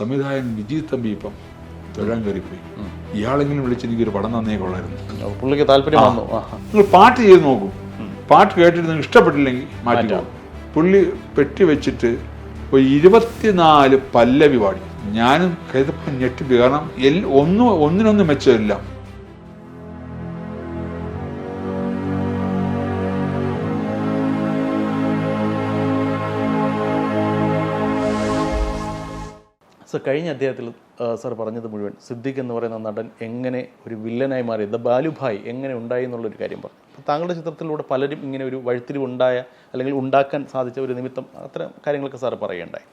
സംവിധായകൻ വിജയ് തമ്പി ഇപ്പം തൊഴാൻ കയറിപ്പോയി ഇയാളെങ്കിലും വിളിച്ച് എനിക്കൊരു പടം തന്നേ കൊള്ളായിരുന്നു. പുള്ളിക്ക് താല്പര്യം. നിങ്ങൾ പാട്ട് ചെയ്ത് നോക്കും. പാട്ട് കേട്ടിട്ട് നിങ്ങൾക്ക് ഇഷ്ടപ്പെട്ടില്ലെങ്കിൽ മാറ്റി പുള്ളി പെട്ടി വെച്ചിട്ട് ഒരു ഇരുപത്തിനാല് പല്ലവി പാടി. ഞാനും കരുതപ്പം ഞെട്ടിപ്പോയി കാരണം എൽ ഒന്നും ഒന്നിനൊന്നും മെച്ചമില്ല. കഴിഞ്ഞ അദ്ദേഹത്തിൽ സാർ പറഞ്ഞത് മുഴുവൻ. സിദ്ദിഖ് എന്ന് പറയുന്ന നടൻ എങ്ങനെ ഒരു വില്ലനായി മാറി ദ ബാലുഭായ് എങ്ങനെ ഉണ്ടായി എന്നുള്ളൊരു കാര്യം പറഞ്ഞു. അപ്പോൾ താങ്കളുടെ ചിത്രത്തിലൂടെ പലരും ഇങ്ങനെ ഒരു വഴിത്തിരിവുണ്ടായ അല്ലെങ്കിൽ ഉണ്ടാക്കാൻ സാധിച്ച ഒരു നിമിത്തം അത്തരം കാര്യങ്ങളൊക്കെ സാർ പറയുകയുണ്ടായി.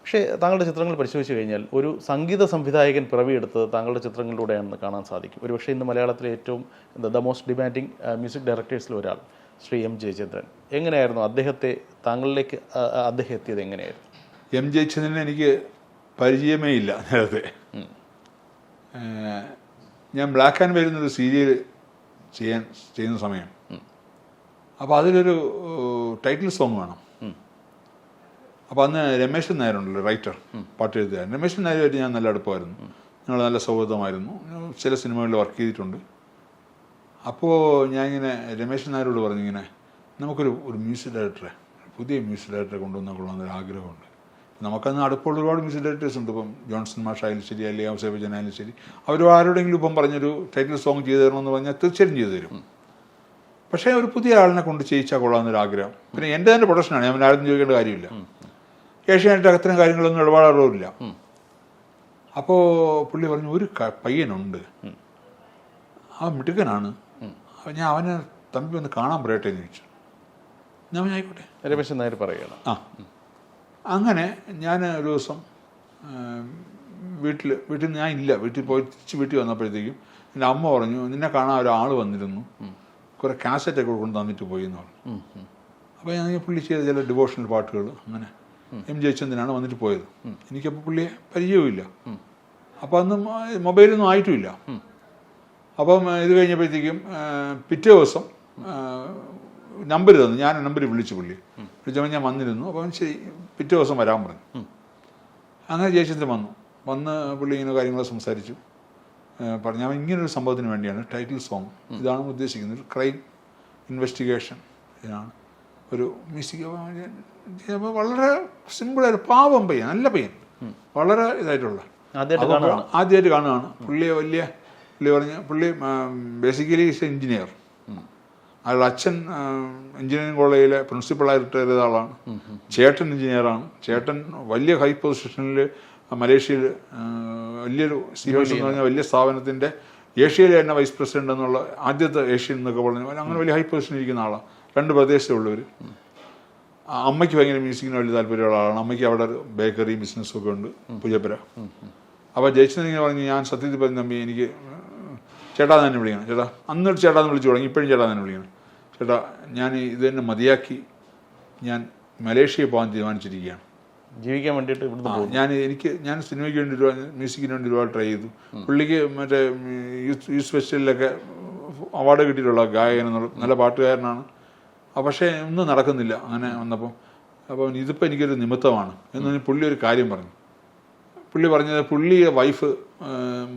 പക്ഷേ താങ്കളുടെ ചിത്രങ്ങൾ പരിശോധിച്ച് കഴിഞ്ഞാൽ ഒരു സംഗീത സംവിധായകൻ പിറവിയെടുത്തത് താങ്കളുടെ ചിത്രങ്ങളിലൂടെയാണെന്ന് കാണാൻ സാധിക്കും. ഒരുപക്ഷേ ഇന്ന് മലയാളത്തിലെ ഏറ്റവും ദ മോസ്റ്റ് ഡിമാൻഡിങ് മ്യൂസിക് ഡയറക്ടേഴ്സിൽ ഒരാൾ ശ്രീ എം ജയചന്ദ്രൻ എങ്ങനെയായിരുന്നു അദ്ദേഹത്തെ താങ്കളിലേക്ക് അദ്ദേഹം എത്തിയത് എങ്ങനെയായിരുന്നു? എം ജയചന്ദ്രനെ എനിക്ക് പരിചയമേ ഇല്ല നേരത്തെ ഞാൻ ബ്ലാക്ക് ആൻഡ് വൈറ്റ് എന്നൊരു സീരിയൽ ചെയ്യാൻ ചെയ്യുന്ന സമയം. അപ്പോൾ അതിലൊരു ടൈറ്റിൽ സോങ് വേണം. അപ്പോൾ അന്ന് രമേശൻ നായരുണ്ടല്ലോ റൈറ്റർ പാട്ട് എഴുതുകാരൻ. രമേശൻ നായരുമായിട്ട് ഞാൻ നല്ല അടുപ്പമായിരുന്നു. ഞങ്ങൾ നല്ല സൗഹൃദമായിരുന്നു. ചില സിനിമകളിൽ വർക്ക് ചെയ്തിട്ടുണ്ട്. അപ്പോൾ ഞാനിങ്ങനെ രമേശൻ നായരോട് പറഞ്ഞിങ്ങനെ നമുക്കൊരു ഒരു മ്യൂസിക് ഡയറക്ടറെ പുതിയ മ്യൂസിക് ഡയറക്ടറെ കൊണ്ടുവന്നാൽ കൊള്ളാമെന്നൊരു ആഗ്രഹമുണ്ട്. നമുക്കന്ന് അടുപ്പമുള്ള ഒരുപാട് മ്യൂസിക് ഡയറക്ടേഴ്സ് ഉണ്ട്. ഇപ്പം ജോൺസൺ മാഷായാലും ശരി അല്ലെങ്കിൽ ഔസേബജനായാലും ശരി. അവർ ആരോടെങ്കിലും ഇപ്പം പറഞ്ഞൊരു ടൈറ്റിൽ സോങ് ചെയ്തു തരണമെന്ന് പറഞ്ഞാൽ തീർച്ചയായും ചെയ്തു തരും. പക്ഷേ ഒരു പുതിയ ആളിനെ കൊണ്ട് ചെയ്യിച്ചാൽ കൊള്ളാമെന്നൊരു ആഗ്രഹം പിന്നെ എന്റെ തന്നെ പ്രൊഡക്ഷനാണ് ഞാൻ ആരും ചോദിക്കേണ്ട കാര്യമില്ല. ഏഷ്യാനെറ്റ് അത്തരം കാര്യങ്ങളൊന്നും ഇടപാടുള്ളവരില്ല. അപ്പോൾ പുള്ളി പറഞ്ഞു ഒരു പയ്യനുണ്ട്. അവൻ മിടുക്കനാണ്. ഞാൻ അവനെ തമ്പി ഒന്ന് കാണാൻ പറയട്ടെ എന്ന് ചോദിച്ചു. ഞാൻ ആയിക്കോട്ടെ. രമേശൻ നായർ പറയുകയാണ് ആ. അങ്ങനെ ഞാൻ ഒരു ദിവസം വീട്ടിൽ വീട്ടിൽ ഞാൻ ഇല്ല വീട്ടിൽ പോയി തിരിച്ച് വീട്ടിൽ വന്നപ്പോഴത്തേക്കും എന്റെ അമ്മ പറഞ്ഞു നിന്നെ കാണാൻ ഒരാൾ വന്നിരുന്നു. കുറേ കാസറ്റൊക്കെ കൊണ്ട് തന്നിട്ട് പോയി എന്ന് പറഞ്ഞു അപ്പോൾ ഞാൻ പുള്ളി ചെയ്ത ചില ഡിവോഷണൽ പാട്ടുകൾ അങ്ങനെ എം ജയചന്ദ്രനാണ് വന്നിട്ട് പോയത്. എനിക്കപ്പോൾ പുള്ളിയെ പരിചയവുമില്ല. അപ്പോൾ അന്ന് മൊബൈലൊന്നും ആയിട്ടുമില്ല. അപ്പം ഇത് കഴിഞ്ഞപ്പോഴത്തേക്കും പിറ്റേ ദിവസം നമ്പർ തന്നു. ഞാൻ നമ്പർ വിളിച്ചു പുള്ളി വിളിച്ചപ്പോൾ ഞാൻ വന്നിരുന്നു. അപ്പം ശരി പിറ്റേ ദിവസം വരാൻ പറഞ്ഞു. അങ്ങനെ ജയചന്ദ്രൻ വന്നു. വന്ന് പുള്ളി ഇങ്ങനെ കാര്യങ്ങൾ സംസാരിച്ചു. പറഞ്ഞു ഞാൻ ഇങ്ങനൊരു സംഭവത്തിന് വേണ്ടിയാണ് ടൈറ്റിൽ സോങ് ഇതാണ് ഉദ്ദേശിക്കുന്നത്. ഒരു ക്രൈം ഇൻവെസ്റ്റിഗേഷൻ ഇതാണ്. ഒരു മ്യൂസിക് വളരെ സിമ്പിളായിട്ട് പാവം പയ്യൻ നല്ല പയ്യൻ. വളരെ ഇതായിട്ടുള്ള. ആദ്യമായിട്ട് കാണുകയാണ് പുള്ളി വലിയ പുള്ളി പറഞ്ഞ പുള്ളി ബേസിക്കലി ഈസ് എഞ്ചിനീയർ അയാളുടെ അച്ഛൻ എഞ്ചിനീയറിംഗ് കോളേജിലെ പ്രിൻസിപ്പളായി റിട്ടയർ ചെയ്ത ആളാണ്. ചേട്ടൻ എഞ്ചിനീയറാണ്. ചേട്ടൻ വലിയ ഹൈ പൊസിഷനിൽ മലേഷ്യയിൽ വലിയൊരു സിമൻസ് എന്ന് പറഞ്ഞ വലിയ സ്ഥാപനത്തിന്റെ ഏഷ്യയിലെ തന്നെ വൈസ് പ്രസിഡന്റ് എന്നുള്ള ആദ്യത്തെ ഏഷ്യൻ എന്നൊക്കെ പറഞ്ഞു അങ്ങനെ വലിയ ഹൈ പൊസിഷനിൽ ഇരിക്കുന്ന ആളാണ് രണ്ട് പ്രദേശത്തുള്ളവർ അമ്മയ്ക്ക് ഭയങ്കര മ്യൂസിക്കിന് വലിയ താല്പര്യമുള്ള ആളാണ്. അമ്മയ്ക്ക് അവിടെ ഒരു ബേക്കറി ബിസിനസ്സൊക്കെ ഉണ്ട് പുജപ്പുര. അപ്പോൾ ജയിച്ചത് ഇങ്ങനെ പറഞ്ഞു ഞാൻ സത്യത്തിൽ പറഞ്ഞു തമ്പി എനിക്ക് ചേട്ടാ തന്നെ വിളിക്കണം. ചേട്ടാ അന്ന് ഒരു ചേട്ടാന്ന് വിളിച്ചു തുടങ്ങി ഇപ്പോഴും ചേട്ടാ തന്നെ വിളിക്കണം. ചേട്ടാ ഞാൻ ഇത് തന്നെ മതിയാക്കി. ഞാൻ മലേഷ്യയിൽ പോകാൻ തീരുമാനിച്ചിരിക്കുകയാണ്. ജീവിക്കാൻ വേണ്ടിയിട്ട് ഇവിടുന്ന് പോകും ഞാൻ എനിക്ക് ഞാൻ സിനിമയ്ക്ക് വേണ്ടി ഒരുപാട് മ്യൂസിക്കിന് വേണ്ടി ഒരുപാട് ട്രൈ ചെയ്തു. പുള്ളിക്ക് മറ്റേ യൂത്ത് യൂത്ത് ഫെസ്റ്റിവലിലൊക്കെ അവാർഡ് കിട്ടിയിട്ടുള്ള ഗായകൻ എന്നുള്ള നല്ല പാട്ടുകാരനാണ്. പക്ഷേ ഒന്നും നടക്കുന്നില്ല അങ്ങനെ വന്നപ്പോൾ അപ്പം ഇതിപ്പോൾ എനിക്കൊരു നിമിത്തമാണ്. എന്ന് പുള്ളി ഒരു കാര്യം പറഞ്ഞു. പുള്ളി പറഞ്ഞത് പുള്ളി വൈഫ്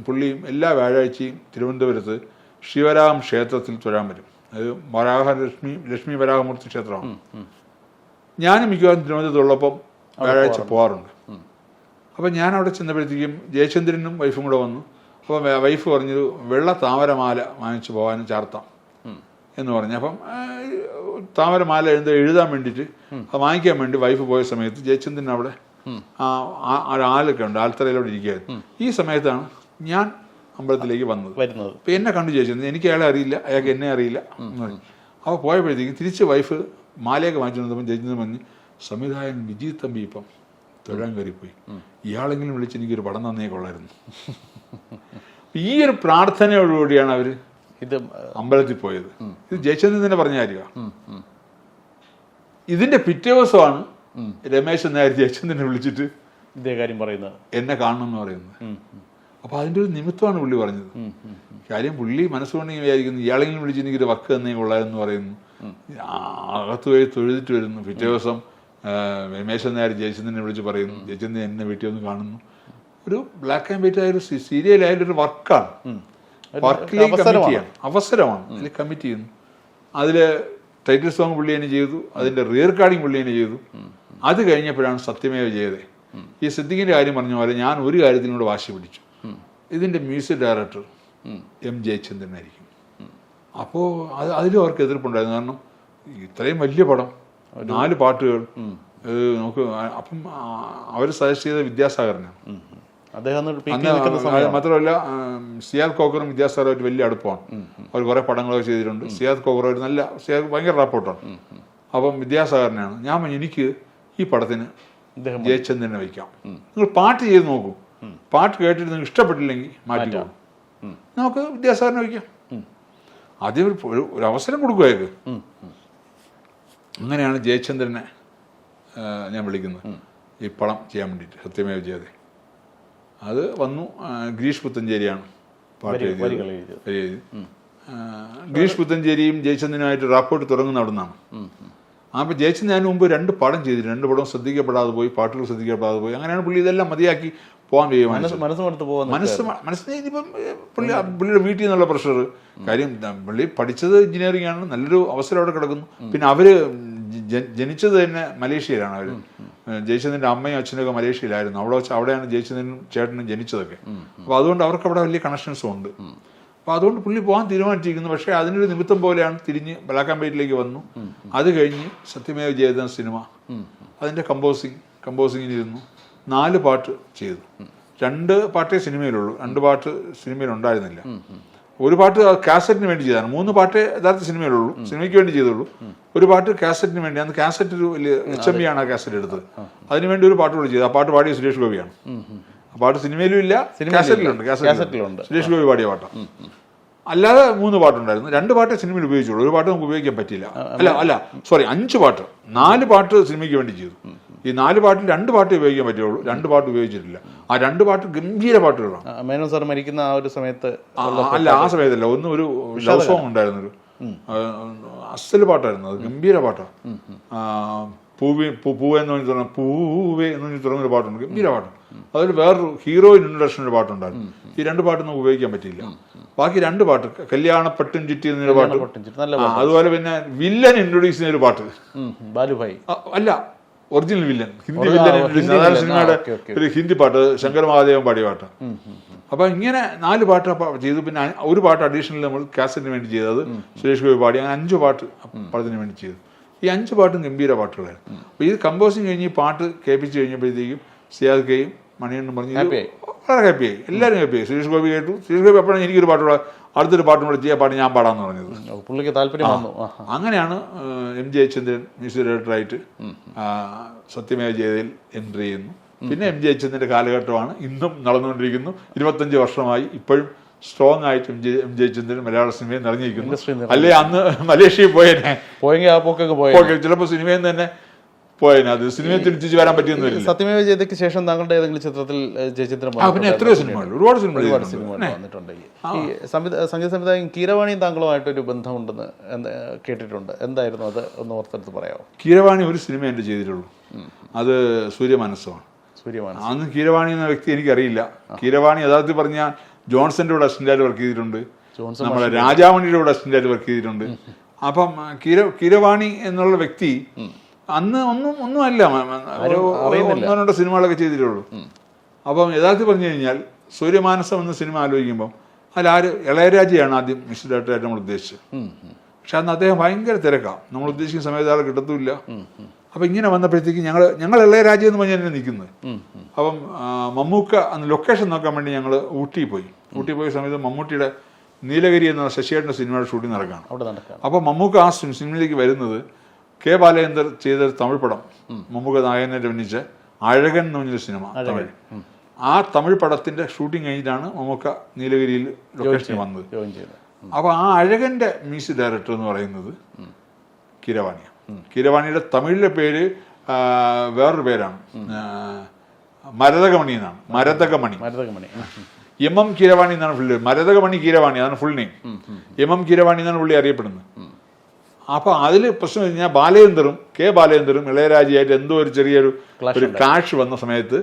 പുള്ളിയും എല്ലാ വ്യാഴാഴ്ചയും തിരുവനന്തപുരത്ത് ശിവരാം ക്ഷേത്രത്തിൽ തൊഴാൻ വരും. അത് വരാഹ ലക്ഷ്മി ലക്ഷ്മി വരാഹമൂർത്തി ക്ഷേത്രമാണ്. ഞാനും മിക്കവാറും തിരുവനന്തപുരത്തുള്ളപ്പം വ്യാഴാഴ്ച പോകാറുണ്ട്. അപ്പം ഞാൻ അവിടെ ചെന്നപ്പോഴത്തേക്കും ജയചന്ദ്രനും വൈഫും കൂടെ വന്നു. അപ്പം വൈഫ് പറഞ്ഞൊരു വെള്ള താമരമാല വാങ്ങിച്ചു പോകാനും ചാർത്താം എന്ന് പറഞ്ഞു. അപ്പം താമരമാല എഴുത എഴുതാൻ വേണ്ടിയിട്ട് അത് വാങ്ങിക്കാൻ വേണ്ടി വൈഫ് പോയ സമയത്ത് ജയചന്ദ്രൻ അവിടെ ആ ആലൊക്കെ ഉണ്ട് ആൽത്തറയിലോട്ട് ഇരിക്കുകയായിരുന്നു. ഈ സമയത്താണ് ഞാൻ അമ്പലത്തിലേക്ക് വന്നത്. വരുന്നത്. അപ്പോൾ എന്നെ കണ്ടു ചോദിച്ചത് എനിക്ക് അയാളെ അറിയില്ല. അയാൾക്ക് എന്നെ അറിയില്ല. അപ്പോൾ പോയപ്പോഴത്തേക്കും തിരിച്ച് വൈഫ് മാലയൊക്കെ വാങ്ങിച്ചു വന്നപ്പോൾ ജയിച്ചത് പറഞ്ഞ് സംവിധായകൻ വിജി തമ്പി ഇപ്പം തൊഴാൻ കയറിപ്പോയി. ഇയാളെങ്കിലും വിളിച്ച് എനിക്കൊരു പടം തന്നേ കൊള്ളായിരുന്നു ഈ ഒരു പ്രാർത്ഥനയോടുകൂടിയാണ് അവർ ഇത് അമ്പലത്തിൽ പോയത്. ഇത് ജയചന്ദ്രൻ തന്നെ പറഞ്ഞ കാര്യമാണ് ഇതിന്റെ പിറ്റേ ദിവസമാണ് രമേശ് നായർ ജയചന്ദ്രനെ വിളിച്ചിട്ട് ഇതേ കാര്യം പറയുന്നത്. എന്നെ കാണണം എന്ന് പറയുന്നത്. ഉം, അതിന്റെ അപ്പൊ അതിന്റെ ഒരു നിമിത്തമാണ് പുള്ളി പറഞ്ഞത്. കാര്യം പുള്ളി മനസ്സുകൊണ്ട് വിചാരിക്കുന്നു ഇയാളെങ്കിലും വിളിച്ച് എനിക്കൊരു വർക്ക് തന്നെ കൊള്ളാമെന്ന് പറയുന്നു. അകത്ത് പോയി തൊഴുതിട്ട് വരുന്നു. പിറ്റേ ദിവസം രമേശൻ നായർ ജയചന്ദ്രനെ വിളിച്ച് പറയുന്നു. ജയചന്ദ്രൻ എന്നെ വീട്ടിൽ ഒന്ന് കാണുന്നു. ഒരു ബ്ലാക്ക് ആൻഡ് വൈറ്റ് ആയ ഒരു സീരിയൽ ആയാലും ഒരു വർക്കാണ് വർക്കിലേക്ക് കമ്മിറ്റ് ചെയ്യാം അവസരമാണ്. അതിൽ കമ്മിറ്റ് ചെയ്യുന്നു. അതിൽ ടൈറ്റിൽ സോങ് പുള്ളി തന്നെ ചെയ്തു. അതിന്റെ റിയർ കാർഡിങ് പുള്ളി തന്നെ ചെയ്തു. അത് കഴിഞ്ഞപ്പോഴാണ് സത്യമേവ ചെയ്തത് ഈ സിദ്ദിഖിന്റെ കാര്യം പറഞ്ഞ പോലെ ഞാൻ ഒരു കാര്യത്തിനോട് വാശി പിടിച്ചു. ഇതിന്റെ മ്യൂസിക് ഡയറക്ടർ എം ജയചന്ദ്രനായിരിക്കും അപ്പോൾ അത് അതിലും അവർക്ക് എതിർപ്പുണ്ടായിരുന്നു. കാരണം ഇത്രയും വലിയ പടം നാല് പാട്ടുകൾ നോക്ക് നമുക്ക് അപ്പം അവർ സജസ്റ്റ് ചെയ്ത വിദ്യാസാഗറിനാണ്. അദ്ദേഹം മാത്രമല്ല സിയാദ് കോക്കറും വിദ്യാസാഗറുമായിട്ട് വലിയ അടുപ്പമാണ്. അവർ കുറേ പടങ്ങളൊക്കെ ചെയ്തിട്ടുണ്ട്. സിയാദ് കോക്കർ ഒരു നല്ല സിയാദ് ഭയങ്കര റാപ്പോർട്ടാണ് അപ്പം വിദ്യാസാഗറിനാണ് ഞാൻ എനിക്ക് ഈ പടത്തിന് ജയചന്ദ്രനെ വയ്ക്കാം. നിങ്ങൾ പാട്ട് ചെയ്ത് നോക്കൂ. പാട്ട് കേട്ടിട്ട് നിങ്ങൾക്ക് ഇഷ്ടപ്പെട്ടില്ലെങ്കിൽ മാറ്റി നമുക്ക് വിദ്യാസാഗറിനെ വയ്ക്കാം. ആദ്യം ഒരു ഒരു- അവസരം കൊടുക്കുക അയാൾക്ക്. അങ്ങനെയാണ് ജയചന്ദ്രനെ ഞാൻ വിളിക്കുന്നത്. ഈ പടം ചെയ്യാൻ വേണ്ടിയിട്ട് സത്യമേ ജയതേ അത് വന്നു ഗിരീഷ് പുത്തഞ്ചേരിയാണ് പാട്ട് എഴുതിയത്. ഗിരീഷ് പുത്തഞ്ചേരിയും ജയചന്ദ്രനുമായിട്ട് റാപ്പോർട്ട് തുടങ്ങുന്ന അവിടെ നിന്നാണ്. അപ്പോൾ ജയചന്ദ്രൻ അതിന് മുമ്പ് രണ്ട് പടം ചെയ്തിട്ടുണ്ട്. രണ്ട് പടം ശ്രദ്ധിക്കപ്പെടാതെ പോയി പാട്ടുകൾ ശ്രദ്ധിക്കപ്പെടാതെ പോയി. അങ്ങനെയാണ് പുള്ളി ഇതെല്ലാം മതിയാക്കി പോകാൻ തീരുമാനിച്ചത് മനസ്സ് മനസ്സ് മടുത്ത് പോകുന്ന മനസ്സ് മനസ്സിന് ഇനിയിപ്പം പുള്ളി പുള്ളിയുടെ വീട്ടിൽ നിന്നുള്ള പ്രഷർ. കാര്യം പുള്ളി പഠിച്ചത് എഞ്ചിനീയറിംഗ് ആണ് നല്ലൊരു അവസരം അവിടെ കിടക്കുന്നു. പിന്നെ അവർ ജനിച്ചത് തന്നെ മലേഷ്യയിലാണ് അവർ. ജയചന്ദ്രന്റെ അമ്മയും അച്ഛനൊക്കെ മലേഷ്യയിലായിരുന്നു. അവിടെ വെച്ച് അവിടെയാണ് ജയചന്ദ്രനും ചേട്ടനും ജനിച്ചതൊക്കെ. അപ്പോൾ അതുകൊണ്ട് അവർക്ക് അവിടെ വലിയ കണക്ഷൻസും ഉണ്ട്. അപ്പോൾ അതുകൊണ്ട് പുള്ളി പോകാൻ തീരുമാനിച്ചിരിക്കുന്നു. പക്ഷേ അതിനൊരു നിമിത്തം പോലെയാണ് തിരിഞ്ഞ് ബലാക്കാമ്പേറ്റിലേക്ക് വന്നു. അത് കഴിഞ്ഞ് സത്യമേവ ജയതൻ സിനിമ. അതിന്റെ കമ്പോസിങ് കമ്പോസിങ്ങിനിരുന്നു നാല് പാട്ട് ചെയ്തു. രണ്ട് പാട്ടേ സിനിമയിലുള്ളൂ. രണ്ട് പാട്ട് സിനിമയിൽ ഉണ്ടായിരുന്നില്ല ഒരു പാട്ട് കാസറ്റിന് വേണ്ടി ചെയ്തതാണ്. മൂന്ന് പാട്ടേ യഥാർത്ഥ സിനിമയിലുള്ളൂ. സിനിമയ്ക്ക് വേണ്ടി ചെയ്തുള്ളൂ. ഒരു പാട്ട് കാസറ്റിന് വേണ്ടി അന്ന് കാസറ്റ് ഒരു വലിയ എച്ച് എം ബി ആണ് ആ കാസറ്റ് എടുത്തത് അതിനുവേണ്ടി ഒരു പാട്ട് കൂടി ചെയ്തു. ആ പാട്ട് പാടിയ സുരേഷ് ഗോപിയാണ്. ആ പാട്ട് സിനിമയിലും ഇല്ല കാസറ്റിലുണ്ട് കാസറ്റിലുണ്ട്. സുരേഷ് ഗോപി പാടിയ പാട്ടാണ്. അല്ലാതെ മൂന്ന് പാട്ടുണ്ടായിരുന്നു. രണ്ട് പാട്ടേ സിനിമയിൽ ഉപയോഗിച്ചുള്ളൂ. ഒരു പാട്ട് നമുക്ക് ഉപയോഗിക്കാൻ പറ്റില്ല അല്ല അല്ല. സോറി അഞ്ച് പാട്ട്. നാല് പാട്ട് സിനിമയ്ക്ക് വേണ്ടി ചെയ്തു. ഈ നാല് പാട്ടിൽ രണ്ട് പാട്ട് ഉപയോഗിക്കാൻ പറ്റുള്ളൂ. രണ്ട് പാട്ട് ഉപയോഗിച്ചിട്ടില്ല. ആ രണ്ട് പാട്ട് ഗംഭീര പാട്ടുകളാണ്. മേനോൻ സാർ മരിക്കുന്ന ആ ഒരു സമയത്ത് അല്ല ആ സമയത്തല്ല. ഒന്ന് ഒരു ലവ് സോങ് ഉണ്ടായിരുന്നൊരു. അസൽ പാട്ടായിരുന്നു. അത് ഗംഭീര പാട്ടാണ് പൂവി പൂവേ എന്ന് പറഞ്ഞു തുടങ്ങുന്ന പൂവേ എന്ന് പറഞ്ഞ് തുടങ്ങുന്ന ഒരു പാട്ടുണ്ട്. ഗംഭീര പാട്ട് അതൊരു വേറൊരു ഹീറോയിൻ ഇൻട്രഡക്ഷൻ ഒരു പാട്ടുണ്ടായിരുന്നു. ഈ രണ്ട് പാട്ടൊന്നും ഉപയോഗിക്കാൻ പറ്റിയില്ല. ബാക്കി രണ്ട് പാട്ട് കല്യാണപ്പെട്ടും ചുറ്റി എന്നൊരു പാട്ട്. അതുപോലെ പിന്നെ വില്ലൻ ഇൻട്രൊഡ്യൂസ് ചെയ്യുന്ന ഒരു പാട്ട്. ബാലുഭായി. അല്ല ഒറിജിനൽ വില്ലൻ ഹിന്ദി വില്ലൻ അതാണ് സിനിമയുടെ. ഒരു ഹിന്ദി പാട്ട് ശങ്കർ മഹാദേവൻ പാടിയ പാട്ട്. അപ്പൊ ഇങ്ങനെ നാല് പാട്ട് ചെയ്തു. പിന്നെ ഒരു പാട്ട് അഡീഷണൽ നമ്മൾ കാസറ്റിന് വേണ്ടി ചെയ്തത് സുരേഷ് ഗോപി പാടി. അങ്ങനെ അഞ്ച് പാട്ട് പടത്തിന് വേണ്ടി ചെയ്തു. ഈ അഞ്ച് പാട്ടും ഗംഭീര പാട്ടുകളായിരുന്നു. അപ്പൊ ഇത് കമ്പോസിങ് കഴിഞ്ഞ് പാട്ട് കേൾപ്പിച്ച് കഴിഞ്ഞപ്പോഴത്തേക്കും സിയാദ് കെയും മണിയണ്ണും പറഞ്ഞു. വളരെ ഹാപ്പിയായി എല്ലാവരും ഹാപ്പിയായി സുരേഷ് ഗോപി കേട്ടു. സുരേഷ് ഗോപി അപ്പോഴാണ് എനിക്കൊരു പാട്ടുള്ള അടുത്തൊരു പാട്ടും കൂടെ ചെയ്യാൻ പാട്ട് ഞാൻ പാടാന്ന് പറഞ്ഞത്. പുള്ളിക്ക് താല്പര്യം അങ്ങനെയാണ് എം എം ജയചന്ദ്രൻ മ്യൂസിക് ഡയറക്ടറായിട്ട് സത്യമേവ ജയതയിൽ എൻട്രി ചെയ്യുന്നു. പിന്നെ എം ജയചന്ദ്രന്റെ കാലഘട്ടമാണ് ഇന്നും നടന്നുകൊണ്ടിരിക്കുന്നു. ഇരുപത്തഞ്ച് വർഷമായി ഇപ്പോഴും സ്ട്രോങ് ആയിട്ട് എം ജെ എം ജയചന്ദ്രൻ മലയാള സിനിമയിൽ നിറഞ്ഞിരിക്കുന്നു. അല്ലെ അന്ന് മലേഷ്യയിൽ പോയേനെ? പോയെങ്കിൽ ആ പോക്കൊക്കെ പോയി ചിലപ്പോൾ സിനിമയിൽ നിന്ന് തന്നെ പോയേനെ അത് സിനിമയെ തിരിച്ചു വരാൻ പറ്റിയെന്ന് വരില്ല. സത്യമേവ ജയതയ്ക്ക് ശേഷം താങ്കളുടെ ഏതെങ്കിലും ചിത്രത്തിൽ ജയചിത്രം പിന്നെ എത്രയോ സിനിമകൾ ഒരുപാട് സിനിമകൾ ഒരുപാട്. സിനിമകൾ വന്നിട്ടുണ്ട്. ഈ സംവിധ സംഗീത സംവിധായകൻ കീരവാണിയും താങ്കളുമായിട്ട് ഒരു ബന്ധമുണ്ടെന്ന് കേട്ടിട്ടുണ്ട്. എന്തായിരുന്നു അത്? ഒന്ന് ഓർത്തെടുത്ത് പറയാമോ? കീരവാണി ഒരു സിനിമ എന്റെ ചെയ്തിട്ടുള്ളൂ. അത് സൂര്യമനസ്സമാണ് സൂര്യമാനസം. അന്ന് കീരവാണി എന്ന വ്യക്തി എനിക്കറിയില്ല. കീരവാണി യഥാർത്ഥത്തിൽ പറഞ്ഞാൽ ജോൺസന്റെ കൂടെ അസിസ്റ്റന്റായിട്ട് വർക്ക് ചെയ്തിട്ടുണ്ട്. ജോൺസൺ നമ്മുടെ രാജാമണിയുടെ കൂടെ അസിസ്റ്റന്റായിട്ട് വർക്ക് ചെയ്തിട്ടുണ്ട്. അപ്പം കീര കീരവാണി എന്നുള്ള വ്യക്തി അന്ന് ഒന്നും ഒന്നുമല്ല. മ- മ- ഒരു ഒന്നോ രണ്ടോ സിനിമകളൊക്കെ ചെയ്തിട്ടുള്ളൂ. അപ്പം യഥാർത്ഥത്തിൽ പറഞ്ഞു കഴിഞ്ഞാൽ സൂര്യമാനസം എന്ന സിനിമ ആലോചിക്കുമ്പോൾ അതിലാര് ഇളയരാജയാണ് ആദ്യം മിസ്റ്റർ ഡയറക്ടറായിട്ട് നമ്മൾ ഉദ്ദേശിച്ചത്. പക്ഷെ അന്ന് അദ്ദേഹം ഭയങ്കര തിരക്കാണ് നമ്മൾ ഉദ്ദേശിക്കുന്ന സമയത്ത് ആളെ കിട്ടത്തുമില്ല. അപ്പം ഇങ്ങനെ വന്നപ്പോഴത്തേക്ക് ഞങ്ങൾ ഞങ്ങൾ ഇളയരാജ എന്ന് പറഞ്ഞാൽ തന്നെ നിൽക്കുന്നത്. അപ്പം മമ്മൂക്ക അന്ന് ലൊക്കേഷൻ നോക്കാൻ വേണ്ടി ഞങ്ങൾ ഊട്ടി പോയി. ഊട്ടി പോയ സമയത്ത് മമ്മൂട്ടിയുടെ നീലഗിരി എന്ന ശശിയേട്ടന്റെ സിനിമയുടെ ഷൂട്ടിംഗ് നടക്കുകയാണ് അപ്പോൾ മമ്മൂക്ക ആ സിനിമയിലേക്ക് വരുന്നത് കെ ബാലേന്ദ്രൻ ചെയ്ത ഒരു തമിഴ് പടം മമ്മൂക്ക നായകനെ അഭിനയിച്ച അഴകൻ എന്ന് പറഞ്ഞൊരു സിനിമ തമിഴ്. ആ തമിഴ് പടത്തിന്റെ ഷൂട്ടിംഗ് കഴിഞ്ഞിട്ടാണ് മമ്മൂക്ക നീലഗിരിയിൽ ലൊക്കേഷനിൽ വന്നത്. അപ്പൊ അപ്പോൾ ആ അഴകന്റെ മ്യൂസിക് ഡയറക്ടർ എന്ന് പറയുന്നത് കിരവാണിയാണ് കിരവാണിയുടെ തമിഴിലെ പേര് വേറൊരു പേരാണ്. മരതകമണി എന്നാണ്. മരതകമണി. മരതകമണി. എം എം കിരവാണി എന്നാണ് പുള്ളി. മരതകമണി കീരവാണി അതാണ് full name M M Keeravani എന്നാണ് പുള്ളി അറിയപ്പെടുന്നത്. അപ്പോൾ അതിൽ പ്രശ്നം കഴിഞ്ഞാൽ ബാലേന്ദ്രും കെ ബാലേന്ദ്രും ഇളയരാജയായിട്ട് എന്തോ ഒരു ചെറിയൊരു ഒരു ക്ലാഷ് വന്ന സമയത്ത്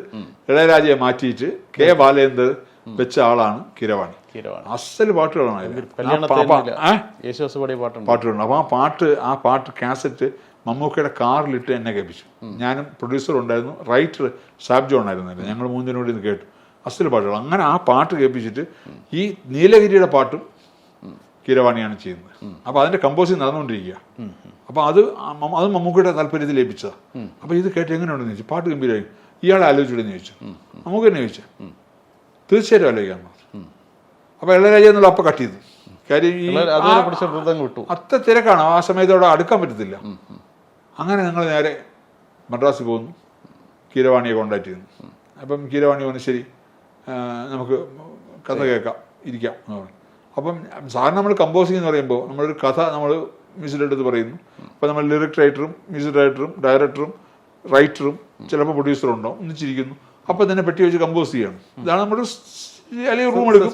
ഇളയരാജയെ മാറ്റിയിട്ട് കെ ബാലേന്ദ്രൻ വെച്ച ആളാണ് കിരവാണി. അസൽ അസൽ പാട്ടുകളാണ് പാട്ടുകളുണ്ട്. അപ്പോൾ ആ പാട്ട് ആ പാട്ട് കാസറ്റ് മമ്മൂക്കയുടെ കാറിലിട്ട് എന്നെ കേൾപ്പിച്ചു. ഞാനും പ്രൊഡ്യൂസർ ഉണ്ടായിരുന്നു. റൈറ്റർ സാബ്ജോ ഉണ്ടായിരുന്നില്ല ഞങ്ങൾ മൂന്നിനോട് ഇന്ന് കേട്ടു. അസൽ പാട്ടുകൾ. അങ്ങനെ ആ പാട്ട് കേൾപ്പിച്ചിട്ട് ഈ നീലഗിരിയുടെ പാട്ടും കീരവാണിയാണ് ചെയ്യുന്നത്. അപ്പോൾ അതിന്റെ കമ്പോസിങ് നടന്നുകൊണ്ടിരിക്കുക. അപ്പോൾ അത് അത് മമ്മൂക്കയുടെ താല്പര്യത്തിൽ ലഭിച്ചതാണ് അപ്പോൾ ഇത് കേട്ട് എങ്ങനെയുണ്ടെന്ന് ചോദിച്ചു. പാട്ട് ഗംഭീരമായി. ഇയാളെ ആലോചിച്ചിട്ടെന്ന് ചോദിച്ചു. നമുക്ക് തന്നെ ചോദിച്ചു. തീർച്ചയായിട്ടും ആലോചിക്കാൻ പറഞ്ഞു അപ്പോൾ ഇളയരാജ എന്നുള്ള അപ്പം കട്ട് ചെയ്തു. കാര്യം വിട്ടു. അത്ര തിരക്കാണ്. ആ സമയത്ത് അവിടെ അടുക്കാൻ പറ്റത്തില്ല. അങ്ങനെ ഞങ്ങൾ നേരെ മദ്രാസിൽ പോകുന്നു. കീരവാണിയെ കോണ്ടാക്ട് ചെയ്യുന്നു. അപ്പം കീരവാണി പറഞ്ഞു ശരി നമുക്ക് കഥ കേൾക്കാം ഇരിക്കാം എന്ന് പറഞ്ഞു. അപ്പം സാധാരണ നമ്മൾ കമ്പോസിംഗ് എന്ന് പറയുമ്പോൾ നമ്മളൊരു കഥ നമ്മൾ മ്യൂസിക് എടുത്ത് പറയുന്നു. അപ്പോൾ നമ്മൾ ലിറിക് റൈറ്ററും മ്യൂസിക് റൈറ്ററും ഡയറക്ടറും റൈറ്ററും ചിലപ്പോൾ പ്രൊഡ്യൂസറും ഉണ്ടാവും ഒന്നിച്ചിരിക്കുന്നു അപ്പോൾ തന്നെ പെട്ടി വെച്ച് കമ്പോസ് ചെയ്യണം. ഇതാണ് നമ്മുടെ അല്ലെങ്കിൽ റൂം എടുക്കും.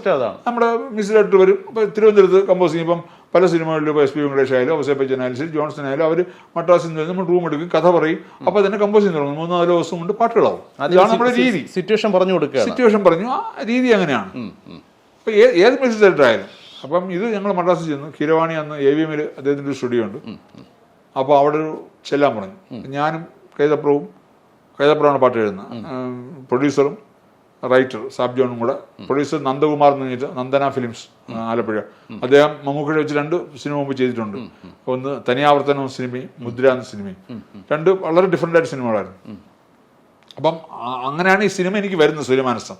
നമ്മുടെ മ്യൂസിക് ഡയറക്ടർ വരും. ഇപ്പോൾ തിരുവനന്തപുരത്ത് കമ്പോസ് ചെയ്യും. ഇപ്പം പല സിനിമകളിലും ഇപ്പോൾ എസ് പി വെങ്കടേഷ് ആയാലും അവസേ ബച്ചൻ ആയാലും ശരി ജോൺസൺ ആയാലും അവർ മദ്രാസിൽ നിന്ന് നമ്മൾ റൂം എടുക്കും കഥ പറയും. അപ്പോൾ തന്നെ കമ്പോസ് ചെയ്ത് തുടങ്ങും. മൂന്നാൽ നാലോ ദിവസം കൊണ്ട് പാട്ടുകളാവും. അതാണ് നമ്മുടെ രീതി. സിറ്റുവേഷൻ പറഞ്ഞു കൊടുക്കുക സിറ്റുവേഷൻ പറഞ്ഞു. ആ രീതി അങ്ങനെയാണ്. അപ്പോൾ ഏത് മ്യൂസിക് ഡയറക്ടർ ആയാലും അപ്പം ഇത് ഞങ്ങൾ മദ്രാസിൽ ചെന്നു. കിരവാണി അന്ന് എ വി എമ്മിൽ അദ്ദേഹത്തിന്റെ ഒരു സ്റ്റുഡിയോ ഉണ്ട് അപ്പോൾ അവിടെ ഒരു ചെല്ലാൻ പറഞ്ഞു. ഞാനും കൈതപ്രവും കൈതപ്രവാണ് പാട്ട് എഴുതുന്നത്. പ്രൊഡ്യൂസറും റൈറ്റർ സാബ് ജോണും കൂടെ. പ്രൊഡ്യൂസർ നന്ദകുമാർ എന്ന് പറഞ്ഞിട്ട് നന്ദന ഫിലിംസ് ആലപ്പുഴ. അദ്ദേഹം മമ്മൂക്കയുടെ വെച്ച് രണ്ട് സിനിമ മുമ്പ് ചെയ്തിട്ടുണ്ട്. ഒന്ന് തനിയാവർത്തനം സിനിമയും മുദ്ര എന്ന സിനിമയും. രണ്ട് വളരെ ഡിഫറെന്റ് ആയിട്ട് സിനിമകളായിരുന്നു. അപ്പം അങ്ങനെയാണ് ഈ സിനിമ എനിക്ക് വരുന്നത് സൂര്യമാനസം.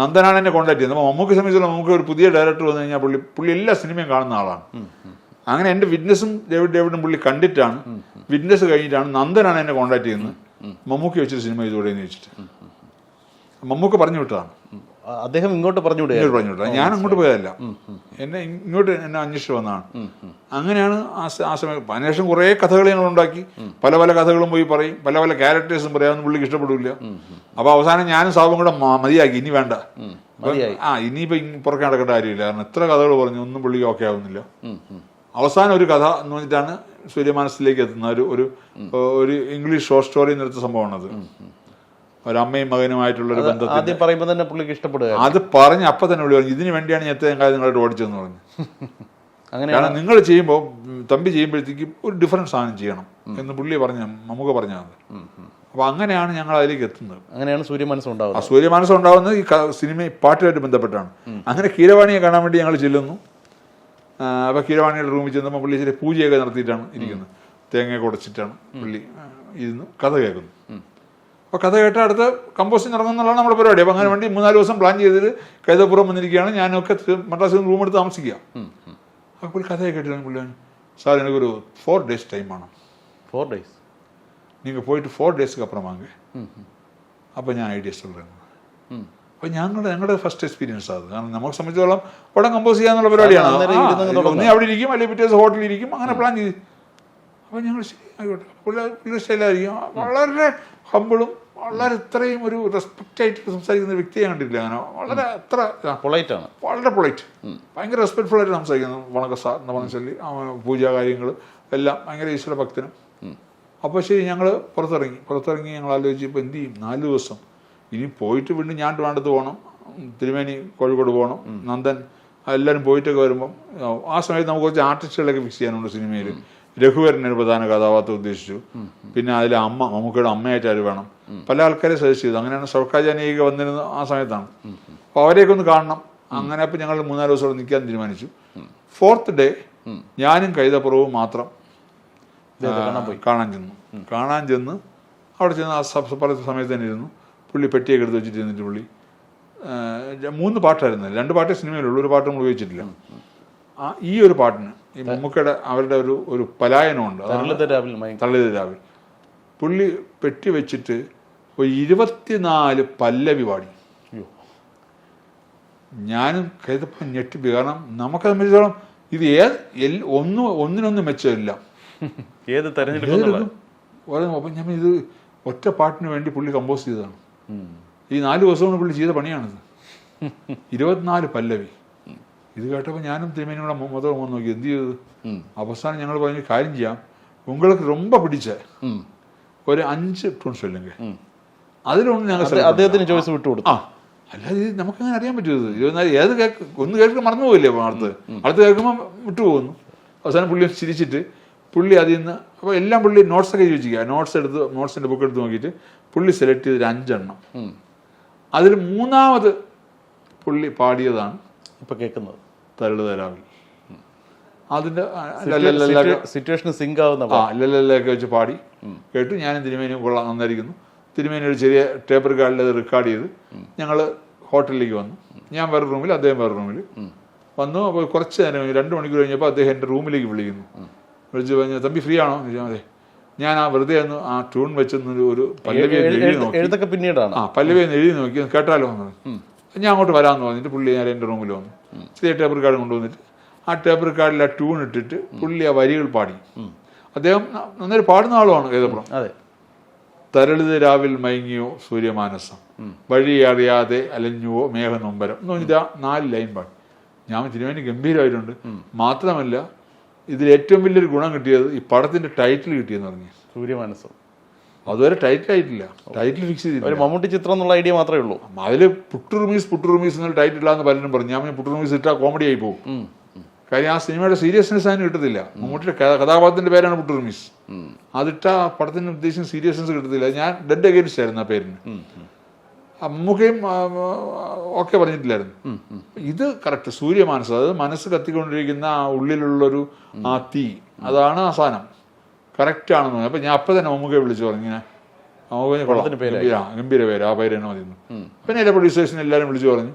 നന്ദനാണ് എന്നെ കോൺടാക്ട് ചെയ്യുന്നത്. അപ്പോൾ മമ്മൂക്ക് സംബന്ധിച്ചുള്ള നമുക്ക് ഒരു പുതിയ ഡയറക്ടർ വന്നു കഴിഞ്ഞാൽ പുള്ളി പുള്ളി എല്ലാ സിനിമയും കാണുന്ന ആളാണ്. അങ്ങനെ എന്റെ വിറ്റ്നസും ഡേവിഡ് ഡേവിഡും പുള്ളി കണ്ടിട്ടാണ് വിറ്റ്നസ് കഴിഞ്ഞിട്ടാണ് നന്ദനാണ് എന്നെ കോൺടാക്ട് ചെയ്യുന്നത്. മമ്മൂക്ക് വെച്ചൊരു സിനിമ ചെയ്തുകൂടെ എന്ന് വെച്ചിട്ട്. മമ്മൂക്ക് പറഞ്ഞു വിട്ടതാണ്. അദ്ദേഹം ഇങ്ങോട്ട് പറഞ്ഞു ഇങ്ങോട്ട് പറഞ്ഞു ഞാൻ അങ്ങോട്ട് പോയതല്ല. എന്നെ ഇങ്ങോട്ട് എന്നെ അന്വേഷിച്ച് വന്നതാണ്. അങ്ങനെയാണ് ആ സമയം. അതിനുശേഷം കുറേ കഥകൾ ഞങ്ങൾ ഉണ്ടാക്കി. പല പല കഥകളും പോയി പറയും. പല പല ക്യാരക്ടേഴ്സും പറയാമെന്ന് പുള്ളിക്ക് ഇഷ്ടപ്പെടില്ല അപ്പോൾ അവസാനം ഞാനും സാബും കൂടെ മതിയാക്കി. ഇനി വേണ്ട. ആ ഇനിയിപ്പോൾ പുറകെ നടക്കേണ്ട കാര്യമില്ല. കാരണം എത്ര കഥകൾ പറഞ്ഞു ഒന്നും പുള്ളിക്ക് ഓക്കെ ആവുന്നില്ല. അവസാനം ഒരു കഥ എന്ന് പറഞ്ഞിട്ടാണ് സൂര്യമാനസിലേക്ക് എത്തുന്ന ഒരു ഒരു ഒരു ഇംഗ്ലീഷ് ഷോർട്ട് സ്റ്റോറി നിർത്ത സംഭവമാണത്. ഒരു അമ്മയും മകനുമായിട്ടുള്ള ഒരു ബന്ധത്തിൽ ആദ്യം പറയുമ്പോൾ തന്നെ പുള്ളിക്ക് ഇഷ്ടപ്പെടുക അത് പറഞ്ഞ് അപ്പം തന്നെ വിളി പറഞ്ഞു ഇതിന് വേണ്ടിയാണ് ഞാൻ എത്രയും കാര്യം നിങ്ങളോട് ഓടിച്ചതെന്ന് പറഞ്ഞു. അങ്ങനെയാണ് കാരണം നിങ്ങൾ ചെയ്യുമ്പോൾ തമ്പി ചെയ്യുമ്പോഴത്തേക്കും ഒരു ഡിഫറൻസ് ആണ് ചെയ്യണം എന്ന് പുള്ളി പറഞ്ഞു നമുക്ക് പറഞ്ഞത് അപ്പൊ അങ്ങനെയാണ് ഞങ്ങൾ അതിലേക്ക് എത്തുന്നത്. അങ്ങനെയാണ് സൂര്യമനസ്സം ആ ഉണ്ടാവുന്നത് സൂര്യമാനസം ഉണ്ടാവുന്നത് ഈ സിനിമ പാട്ടുമായിട്ട് ബന്ധപ്പെട്ടാണ്. അങ്ങനെ കീരവാണിയെ കാണാൻ വേണ്ടി ഞങ്ങൾ ചെല്ലുന്നു. അപ്പൊ കീരവാണിയുടെ റൂമിൽ ചെന്നപ്പോൾ പുള്ളി ചില പൂജയൊക്കെ നടത്തിയിട്ടാണ് ഇരിക്കുന്നത്. തേങ്ങയൊക്കെ ഉടച്ചിട്ടാണ് പുള്ളി ആ, ഇരുന്ന് കഥ കേൾക്കുന്നു. അപ്പോൾ കഥ കേട്ട അടുത്ത് കമ്പോസിങ് ഇറങ്ങുന്നുള്ളതാണ് നമ്മുടെ പരിപാടി അപ്പോൾ അങ്ങനെ വേണ്ടി മൂന്നാല് ദിവസം പ്ലാൻ ചെയ്തിട്ട് കൈതപ്പുറം വന്നിരിക്കുകയാണ് ഞാനൊക്കെ തി- മദ്രാസിൽ നിന്ന് റൂം എടുത്ത് താമസിക്കുക അപ്പോൾ പുള്ളി കഥയൊക്കെ കേട്ടിട്ടാണ് പുള്ളി പറഞ്ഞു, സാർ എനിക്കൊരു ഫോർ ഡേയ്സ് ടൈമാണ് ഫോർ ഡേയ്സ് நீங்கள் போயிட்டு ஃபோர் டேஸ்க்கு அப்புறம் வாங்க அப்போ ഞാൻ ഐഡിയ சொல்கிறேன் അപ്പോൾ ഞങ്ങളുടെ ഞങ്ങളുടെ ഫസ്റ്റ് എക്സ്പീരിയൻസ് അത് കാരണം നമുക്ക് സംബന്ധിച്ചോളം പടം കമ്പോസ് ചെയ്യാന്നുള്ള പരിപാടിയാണ് അന്നേരം ആ, ഇരുന്നങ്ങ് തുടങ്ങാം. ഒന്നേ അവിടെ ഇരിക്കും അല്ലെങ്കിൽ പിറ്റേ ദിവസം ഹോട്ടലിൽ ഇരിക്കും അങ്ങനെ പ്ലാൻ ചെയ്ത് അപ്പോൾ ഞങ്ങൾ ശരി ആയിക്കോട്ടെ പുള്ളി പുള്ളി സ്റ്റൈലായിരിക്കും വളരെ ഹമ്പിളും വളരെ ഇത്രയും ഒരു റെസ്പെക്റ്റ് ആയിട്ട് സംസാരിക്കുന്ന വ്യക്തിയെ കണ്ടിട്ടില്ല അങ്ങനെ വളരെ അത്ര പൊളൈറ്റ് ആണ്. വളരെ പൊളൈറ്റ് ഭയങ്കര റെസ്പെക്ട്ഫുൾ ആയിട്ട് സംസാരിക്കുന്നു വണക്ക സാർ എന്ന് പറഞ്ഞാൽ പൂജാ കാര്യങ്ങൾ എല്ലാം ഭയങ്കര ഈശ്വര ഭക്തനും. അപ്പോൾ ശരി ഞങ്ങൾ പുറത്തിറങ്ങി. പുറത്തിറങ്ങി ഞങ്ങൾ ആലോചിച്ചപ്പോൾ എന്ത് ചെയ്യും? നാല് ദിവസം. ഇനി പോയിട്ട് വീണ്ടും ഞാൻ വേണ്ടത് പോകണം. തിരുമേനി കോഴിക്കോട് പോകണം. നന്ദൻ എല്ലാവരും പോയിട്ടൊക്കെ വരുമ്പം ആ സമയത്ത് നമുക്ക് കുറച്ച് ആർട്ടിസ്റ്റുകളൊക്കെ ഫിക്സ് ചെയ്യാനുണ്ട് സിനിമയിൽ രഘുവരൻ ഒരു പ്രധാന കഥാപാത്രം ഉദ്ദേശിച്ചു. പിന്നെ അതിലെ അമ്മ മമ്മൂക്കയുടെ അമ്മയായിട്ട് ആര് വേണം? പല ആൾക്കാരെ സജസ്റ്റ് ചെയ്തു. അങ്ങനെയാണ് സർക്കാജാനിയൊക്കെ വന്നിരുന്ന ആ സമയത്താണ്. അപ്പോൾ അവരെയൊക്കെ ഒന്ന് കാണണം. അങ്ങനെ അപ്പം ഞങ്ങൾ മൂന്നാൽ ദിവസം അവിടെ നിൽക്കാൻ തീരുമാനിച്ചു. ഫോർത്ത് ഡേ ഞാനും കൈതപ്പുറവും മാത്രം കാണാൻ ചെന്നു. കാണാൻ ചെന്ന് അവിടെ ചെന്ന് ആ പല സമയത്ത് തന്നെ ഇരുന്നു. പുള്ളി പെട്ടിയൊക്കെ എടുത്ത് വെച്ചിട്ട് ഇരുന്നിട്ട് പുള്ളി മൂന്ന് പാട്ടായിരുന്നു. രണ്ട് പാട്ടേ സിനിമയിലുള്ളൂ. ഒരു പാട്ട് നമ്മൾ ഉപയോഗിച്ചിട്ടില്ല. ആ ഈ ഒരു പാട്ടിന് ഈ മമ്മൂക്കയുടെ അവരുടെ ഒരു ഒരു പലായനമുണ്ട്. തള്ളിത് രാവിലെ പുള്ളി പെട്ടി വെച്ചിട്ട് ഒരു ഇരുപത്തിനാല് പല്ലവി പാടി. ഞാനും കരുതപ്പം ഞെട്ടിപ്പി കാരണം നമുക്ക് സംബന്ധിച്ചോളം ഇത് ഏത് എൽ- ഒന്നും ഒന്നിനൊന്നും മെച്ചമില്ല. ഏത് തെരഞ്ഞെടുക്കുന്നുള്ള ഓരോ അപ്പം ഞാൻ ഇത് ഒറ്റ പാട്ടിന് വേണ്ടി പുള്ളി കമ്പോസ് ചെയ്തതാണ്. ഈ നാല് ദിവസം കൊണ്ട് പുള്ളി ചെയ്ത പണിയാണിത്. ഇരുപത്തിനാല് പല്ലവി. ഇത് കേട്ടപ്പോൾ ഞാനും തിരുമേനും കൂടെ മുതൽ വന്ന് നോക്കി എന്ത് ചെയ്തു ഉം. അവസാനം ഞങ്ങൾ പറഞ്ഞു കാര്യം ചെയ്യാം உங்களுக்கு ரொம்ப പിടിച്ച ഉം. ഒരു അഞ്ച് ടൂൺ ചൊല്ലുങ്ക ഉം. അതിലൊന്ന് ഞങ്ങൾ അത് അദ്ദേഹത്തിന് ചോയ്സ് വിട്ടുകൊടുത്തു ആ അല്ലാതെ ഇത് നമുക്കങ്ങനെ അറിയാൻ പറ്റുമത് ഇരുപത്തിനാല് ഏത് കേക്ക് ഒന്ന് കേൾക്കുമ്പോൾ മറന്നു പോയില്ലേ അപ്പോൾ അടുത്ത് അടുത്ത് കേൾക്കുമ്പോൾ വിട്ടുപോകുന്നു അവസാനം പുള്ളി ചിരിച്ചിട്ട് പുള്ളി അതിൽ നിന്ന് അപ്പോൾ എല്ലാം പുള്ളി നോട്ട്സ് ഒക്കെ ചോദിച്ചിരിക്കുക നോട്ട്സ് എടുത്ത് നോട്ട്സിൻ്റെ ബുക്ക് എടുത്ത് നോക്കിയിട്ട് പുള്ളി സെലക്ട് ചെയ്തൊരു അഞ്ചെണ്ണം ഉം. അതിൽ മൂന്നാമത് പുള്ളി പാടിയതാണ് ഇപ്പൊ കേൾക്കുന്നത് തരൾ തരാവിൽ അതിന്റെ സിറ്റുവേഷൻ സിങ്ക് ആവുന്ന ആ ലല്ലല്ലൊക്കെ വെച്ച് പാടി. കേട്ടു ഞാനും തിരുമേനി കൊള്ളാം നന്നായിരിക്കുന്നു. തിരുമേനി ഒരു ചെറിയ ടേപ്പ് കാർഡിൽ അത് റെക്കോർഡ് ചെയ്ത് ഞങ്ങൾ ഹോട്ടലിലേക്ക് വന്നു. ഞാൻ വേറെ റൂമിൽ അദ്ദേഹം വേറെ റൂമിൽ വന്നു അപ്പോൾ കുറച്ച് നേരം കഴിഞ്ഞു രണ്ട് മണിക്കൂർ കഴിഞ്ഞപ്പോൾ അദ്ദേഹം എന്റെ റൂമിലേക്ക് വിളിക്കുന്നു. വിളിച്ച് പറഞ്ഞു തമ്പി ഫ്രീ ആണോ? അതെ. ഞാൻ ആ വെറുതെ ഒന്ന് ആ ട്യൂൺ വെച്ചൊന്ന് ഒരു പല്ലവി എഴുതി നോക്കി. പിന്നീടാണ്? ആ പല്ലവി ഒന്ന് എഴുതി നോക്കി കേട്ടാലോ എന്ന് ഞാൻ അങ്ങോട്ട് വരാമെന്ന് പറഞ്ഞിട്ട് പുള്ളി ഞാൻ എന്റെ റൂമിൽ വന്നു. ചെറിയ ടേപ്പ് കാർഡ് കൊണ്ടുവന്നിട്ട് ആ ടേപ്പ് കാർഡിൽ ആ ട്യൂൺ ഇട്ടിട്ട് പുള്ളി ആ വരികൾ പാടി. അദ്ദേഹം നന്നായി പാടുന്ന ആളുമാണ് ഏതപ്പുറം അതെ. തരളിത് രാവിൽ മയങ്ങിയോ സൂര്യമാനസം. വഴി അറിയാതെ അലഞ്ഞുവോ മേഘനൊമ്പരം. എന്ന് പറഞ്ഞാൽ നാല് ലൈൻ പാടി. ഞാൻ തിരുവേനി ഗംഭീരമായിട്ടുണ്ട് മാത്രമല്ല ഇതിൽ ഏറ്റവും വലിയൊരു ഗുണം കിട്ടിയത് ഈ പടത്തിന്റെ ടൈറ്റിൽ കിട്ടിയെന്ന് പറഞ്ഞു. സൂര്യമനസ്സം അതുവരെ ടൈറ്റിൽ ആയിട്ടില്ല. ടൈറ്റിൽ ഫിക്സ് ചെയ്തില്ല ഒരു മമ്മൂട്ടി ചിത്രം എന്നുള്ള ഐഡിയ മാത്രമേ ഉള്ളൂ. അതിൽ പുട്ടുറുമീസ് പുട്ടുറുമീസ് എന്നുള്ള ടൈറ്റിൽ ഇല്ലാന്ന് പലരും പറഞ്ഞു. ഞാൻ പുട്ടു പുട്ടുറുമീസ് ഇട്ടാൽ കോമഡി ആയി പോകും. കാര്യം ആ സിനിമയുടെ സീരിയസ്നെസ് അതിന് കിട്ടത്തില്ല. മമ്മൂട്ടിയുടെ കഥാപാത്രത്തിന്റെ പേരാണ് പുട്ടുറുമീസ്. അതിട്ട പടത്തിന് ഉദ്ദേശിച്ച സീരിയസ്നെസ് കിട്ടത്തില്ല. ഞാൻ ഡെഡ് അഗേൻസ്റ്റ് ആയിരുന്നു ആ പേരിന്. അമ്മുഖയും ഒക്കെ പറഞ്ഞിട്ടില്ലായിരുന്നു. ഇത് കറക്റ്റ് സൂര്യമാനസം അതായത് മനസ്സ് കത്തിക്കൊണ്ടിരിക്കുന്ന ആ ഉള്ളിലുള്ളൊരു ആ തീ. അതാണ് ആ സാധനം. കറക്റ്റ് ആണെന്ന് പറഞ്ഞു അപ്പൊ ഞാൻ അപ്പൊ തന്നെ മമ്മൂക്കെ വിളിച്ചു പറഞ്ഞു ഇങ്ങനെ. ഗംഭീര പേര് ആ പേര് തന്നെ മതി. പിന്നെ എന്റെ പ്രൊഡ്യൂസേഴ്സിനെ എല്ലാവരും വിളിച്ചു പറഞ്ഞു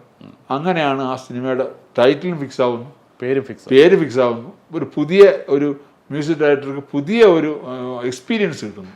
അങ്ങനെയാണ് ആ സിനിമയുടെ ടൈറ്റിലും ഫിക്സ് ആവുന്നു. പേര് ഫിക്സ് പേര് ഫിക്സ് ആവുന്നു. ഒരു പുതിയ ഒരു മ്യൂസിക് ഡയറക്ടർക്ക് പുതിയ ഒരു എക്സ്പീരിയൻസ് കിട്ടുന്നു.